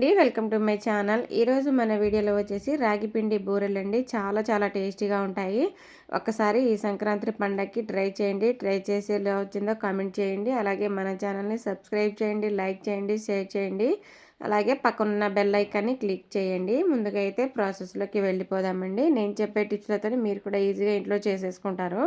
అండి. Welcome to my channel. ఈరోజు మన వీడియోలో వచ్చేసి రాగి పిండి బూరెలండి. చాలా చాలా టేస్టీగా ఉంటాయి. ఒక్కసారి ఈ సంక్రాంతి పండగకి ట్రై చేయండి. ట్రై చేసి ఎలా వచ్చిందో కామెంట్ చేయండి. అలాగే మన ఛానల్ని సబ్స్క్రైబ్ చేయండి లైక్ చేయండి షేర్ చేయండి. అలాగే పక్కనున్న బెల్ ఐకాన్ని క్లిక్ చేయండి. ముందుగా అయితే ప్రాసెస్లోకి వెళ్ళిపోదామండి. నేను చెప్పే టిప్స్లతో మీరు కూడా ఈజీగా ఇంట్లో చేసేసుకుంటారు.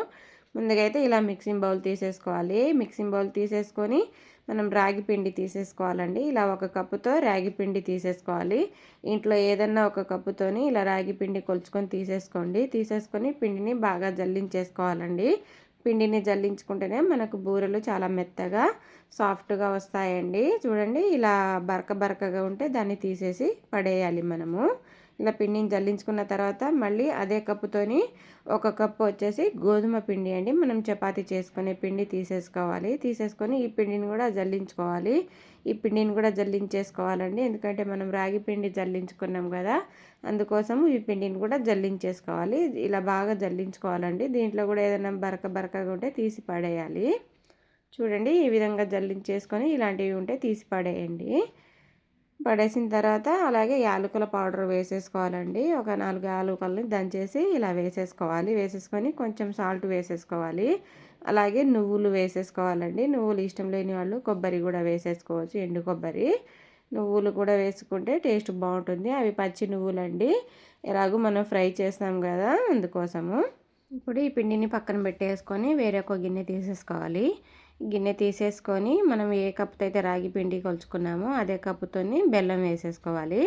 ముందుగా అయితే ఇలా మిక్సింగ్ బౌల్ తీసేసుకోవాలి. మిక్సింగ్ బౌల్ తీసేసుకొని మనం రాగి పిండి తీసేసుకోవాలండి. ఇలా ఒక కప్పుతో రాగి పిండి తీసేసుకోవాలి. ఇంట్లో ఏదన్నా ఒక కప్పుతోని ఇలా రాగి పిండి కొలుచుకొని తీసేసుకోండి. తీసేసుకొని పిండిని బాగా జల్లించేసుకోవాలండి. పిండిని జల్లించుకుంటేనే మనకు బూరెలు చాలా మెత్తగా సాఫ్ట్గా వస్తాయండి. చూడండి ఇలా బరక బరకగా ఉంటే దాన్ని తీసేసి పడేయాలి మనము. ఇలా పిండిని జల్లించుకున్న తర్వాత మళ్ళీ అదే కప్పుతోని ఒక కప్పు వచ్చేసి గోధుమ పిండి అండి. మనం చపాతీ చేసుకునే పిండి తీసేసుకోవాలి. తీసేసుకొని ఈ పిండిని కూడా జల్లించుకోవాలి. ఈ పిండిని కూడా జల్లించేసుకోవాలండి. ఎందుకంటే మనం రాగి పిండి జల్లించుకున్నాం కదా అందుకోసం ఈ పిండిని కూడా జల్లించేసుకోవాలి. ఇలా బాగా జల్లించుకోవాలండి. దీంట్లో కూడా ఏదైనా బరక బరకగా ఉంటే తీసి పడేయాలి. చూడండి ఈ విధంగా జల్లించేసుకొని ఇలాంటివి ఉంటే తీసి పడేయండి. పడేసిన తర్వాత అలాగే యాలకుల పౌడర్ వేసేసుకోవాలండి. ఒక నాలుగు యాలకులని దంచేసి ఇలా వేసేసుకోవాలి. వేసేసుకొని కొంచెం సాల్ట్ వేసేసుకోవాలి. అలాగే నువ్వులు వేసేసుకోవాలండి. నువ్వులు ఇష్టం లేని వాళ్ళు కొబ్బరి కూడా వేసేసుకోవచ్చు ఎండు కొబ్బరి. నువ్వులు కూడా వేసుకుంటే టేస్ట్ బాగుంటుంది. అవి పచ్చి నువ్వులండి. ఎలాగో మనం ఫ్రై చేస్తాం కదా అందుకోసము. ఇప్పుడు ఈ పిండిని పక్కన పెట్టేసుకొని వేరే ఒక గిన్నె తీసేసుకోవాలి. గిన్నె తీసేసుకొని మనం ఏ కప్పుతో అయితే రాగి పిండి కొలుచుకున్నామో అదే కప్పుతోని బెల్లం వేసేసుకోవాలి.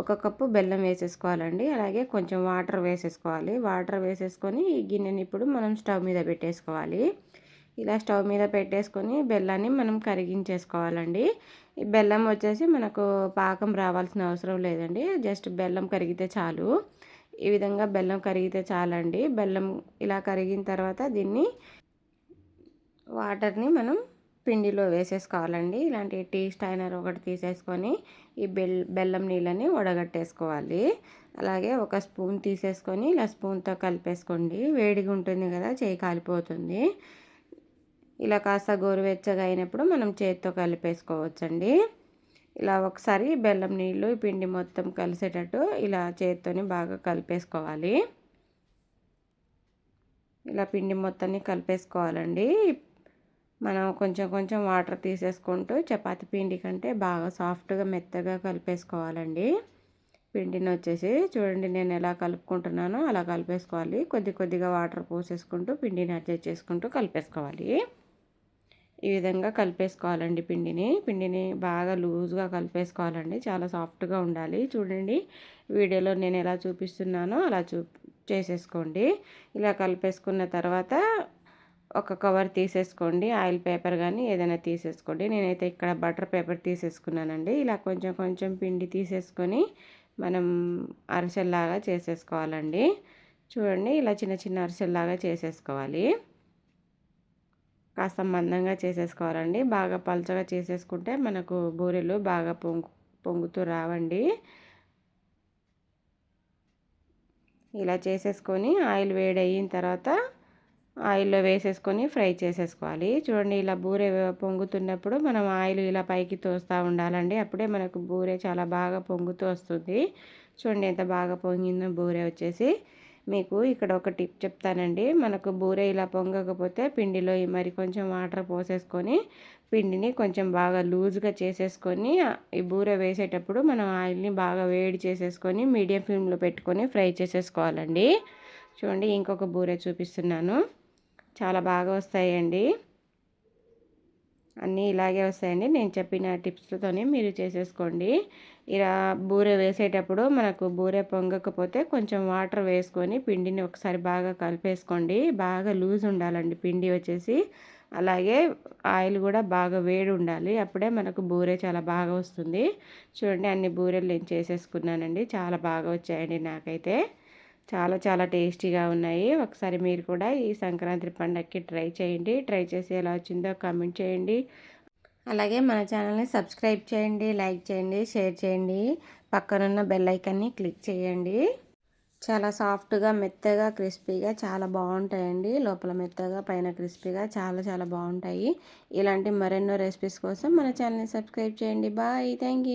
ఒక కప్పు బెల్లం వేసేసుకోవాలండి. అలాగే కొంచెం వాటర్ వేసేసుకోవాలి. వాటర్ వేసేసుకొని ఈ గిన్నెని ఇప్పుడు మనం స్టవ్ మీద పెట్టేసుకోవాలి. ఇలా స్టవ్ మీద పెట్టేసుకొని బెల్లాన్ని మనం కరిగించేసుకోవాలండి. ఈ బెల్లం వచ్చేసి మనకు పాకం రావాల్సిన అవసరం లేదండి. జస్ట్ బెల్లం కరిగితే చాలు. ఈ విధంగా బెల్లం కరిగితే చాలండి. బెల్లం ఇలా కరిగిన తర్వాత దీన్ని వాటర్ని మనం పిండిలో వేసేసుకోవాలండి. ఇలాంటి టీ స్టైనర్ ఒకటి తీసేసుకొని ఈ బెల్ బెల్లం నీళ్ళని వడగట్టేసుకోవాలి. అలాగే ఒక స్పూన్ తీసేసుకొని ఇలా స్పూన్తో కలిపేసుకోండి. వేడిగా ఉంటుంది కదా చేయి కాలిపోతుంది. ఇలా కాస్త గోరువెచ్చగా అయినప్పుడు మనం చేతితో కలిపేసుకోవచ్చండి. ఇలా ఒకసారి బెల్లం నీళ్ళు పిండి మొత్తం కలిసేటట్టు ఇలా చేతితోని బాగా కలిపేసుకోవాలి. ఇలా పిండి మొత్తాన్ని కలిపేసుకోవాలండి. మనం కొంచెం కొంచెం వాటర్ తీసేసుకుంటూ చపాతి పిండి కంటే బాగా సాఫ్ట్గా మెత్తగా కలిపేసుకోవాలండి. పిండిని వచ్చేసి చూడండి నేను ఎలా కలుపుకుంటున్నానో అలా కలిపేసుకోవాలి. కొద్ది కొద్దిగా వాటర్ పోసేసుకుంటూ పిండిని అడ్జస్ట్ చేసుకుంటూ కలిపేసుకోవాలి. ఈ విధంగా కలిపేసుకోవాలండి పిండిని. పిండిని బాగా లూజ్గా కలిపేసుకోవాలండి. చాలా సాఫ్ట్గా ఉండాలి. చూడండి వీడియోలో నేను ఎలా చూపిస్తున్నానో అలా చూ చేసేసుకోండి. ఇలా కలిపేసుకున్న తర్వాత ఒక కవర్ తీసేసుకోండి ఆయిల్ పేపర్ కానీ ఏదైనా తీసేసుకోండి. నేనైతే ఇక్కడ బటర్ పేపర్ తీసేసుకున్నానండి. ఇలా కొంచెం కొంచెం పిండి తీసేసుకొని మనం అరిసెల్లాగా చేసేసుకోవాలండి. చూడండి ఇలా చిన్న చిన్న అరిసెల్లాగా చేసేసుకోవాలి. కాస్త మందంగా చేసేసుకోవాలండి. బాగా పలచగా చేసేసుకుంటే మనకు బూరెలు బాగా పొంగు పొంగుతూ రావండి. ఇలా చేసేసుకొని ఆయిల్ వేడి అయిన తర్వాత ఆయిల్లో వేసేసుకొని ఫ్రై చేసేసుకోవాలి. చూడండి ఇలా బూరె పొంగుతున్నప్పుడు మనం ఆయిల్ ఇలా పైకి తోస్తూ ఉండాలండి. అప్పుడే మనకు బూరె చాలా బాగా పొంగుతూ వస్తుంది. చూడండి ఎంత బాగా పొంగిందో బూరె వచ్చేసి. మీకు ఇక్కడ ఒక టిప్ చెప్తానండి. మనకు బూరె ఇలా పొంగకపోతే పిండిలో మరి కొంచెం వాటర్ పోసేసుకొని పిండిని కొంచెం బాగా లూజ్గా చేసేసుకొని ఈ బూరె వేసేటప్పుడు మనం ఆయిల్ని బాగా వేడి చేసేసుకొని మీడియం ఫ్లేమ్లో పెట్టుకొని ఫ్రై చేసేసుకోవాలండి. చూడండి ఇంకొక బూరె చూపిస్తున్నాను. చాలా బాగా వస్తాయండి. అన్నీ ఇలాగే వస్తాయండి. నేను చెప్పిన టిప్స్తోనే మీరు చేసేసుకోండి. ఇలా బూరె వేసేటప్పుడు మనకు బూరె పొంగకపోతే కొంచెం వాటర్ వేసుకొని పిండిని ఒకసారి బాగా కలిపేసుకోండి. బాగా లూజ్ ఉండాలండి పిండి వచ్చేసి. అలాగే ఆయిల్ కూడా బాగా వేడి ఉండాలి. అప్పుడే మనకు బూరె చాలా బాగా వస్తుంది. చూడండి అన్ని బూరెలు నేను చేసేసుకున్నానండి. చాలా బాగా వచ్చాయండి నాకైతే. చాలా చాలా టేస్టీగా ఉన్నాయి. ఒకసారి మీరు కూడా ఈ సంక్రాంతి పండగకి ట్రై చేయండి. ట్రై చేసి ఎలా వచ్చిందో కామెంట్ చేయండి. అలాగే మన ఛానల్ని సబ్స్క్రైబ్ చేయండి లైక్ చేయండి షేర్ చేయండి. పక్కనున్న బెల్ ఐకాన్ని క్లిక్ చేయండి. చాలా సాఫ్ట్గా మెత్తగా క్రిస్పీగా చాలా బాగుంటాయండి. లోపల మెత్తగా పైన క్రిస్పీగా చాలా చాలా బాగుంటాయి. ఇలాంటి మరెన్నో రెసిపీస్ కోసం మన ఛానల్ని సబ్స్క్రైబ్ చేయండి. బాయ్. థ్యాంక్